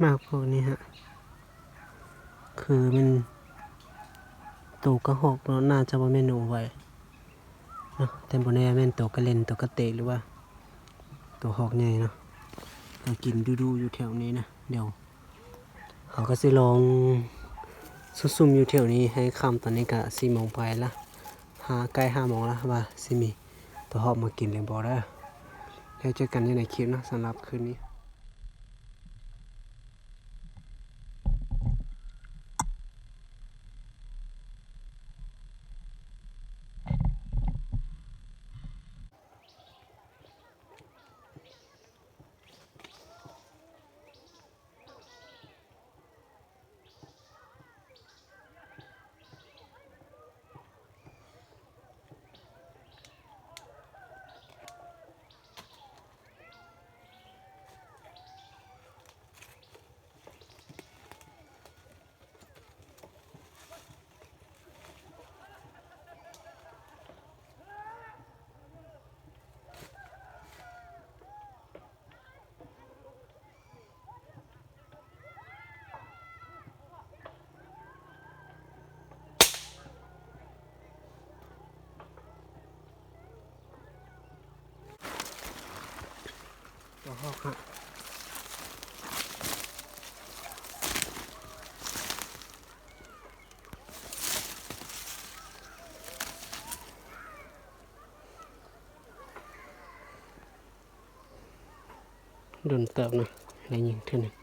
มากพวกนี้ฮะ คือมันตูกระหอกเนาะน่าจะว่าแม่นหนูไว้เนาะแต่บนแน่แม่นตัวกระเล่นตัวกระเตะหรือว่า ตัวหอกใหญ่เนาะก็กินดูๆอยู่แถวนี้นะ เดี๋ยวเขาก็สิลองซุ่มๆอยู่แถวนี้ให้คำตอนนี้ก็สี่โมงไปละหาใกล้ห้าโมงแล้วว่าสิมีตัวหอกมากินเลยบอได้แล้วเจอกันในคลิปนะสำหรับคืนนี้ ตัวหอกฮะโดนเติบนะได้ยิงเท่านึง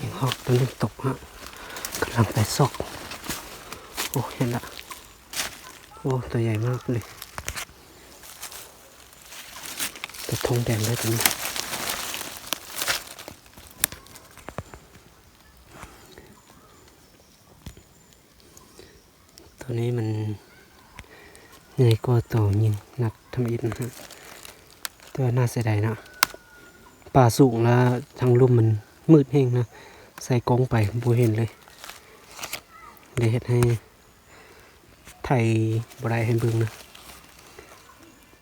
ยิง หอกตัวนึงตกฮะกำลังไปซอกโอ้เห็นละโอ้ตัวใหญ่มากเลยตัวทองแดงเลยตัวนี้ตัวนี้มันใหญ่กว่าตัวยิงนัดทำอินนะฮะตัวน่าเสียดายนะป่าสูงแล้วทางลุ่มมันมืดแห้งนะ ใส่กล้องไปบ่เห็นเลยเด้เห็ดให้ไทยบรายให้เบิ่งนะ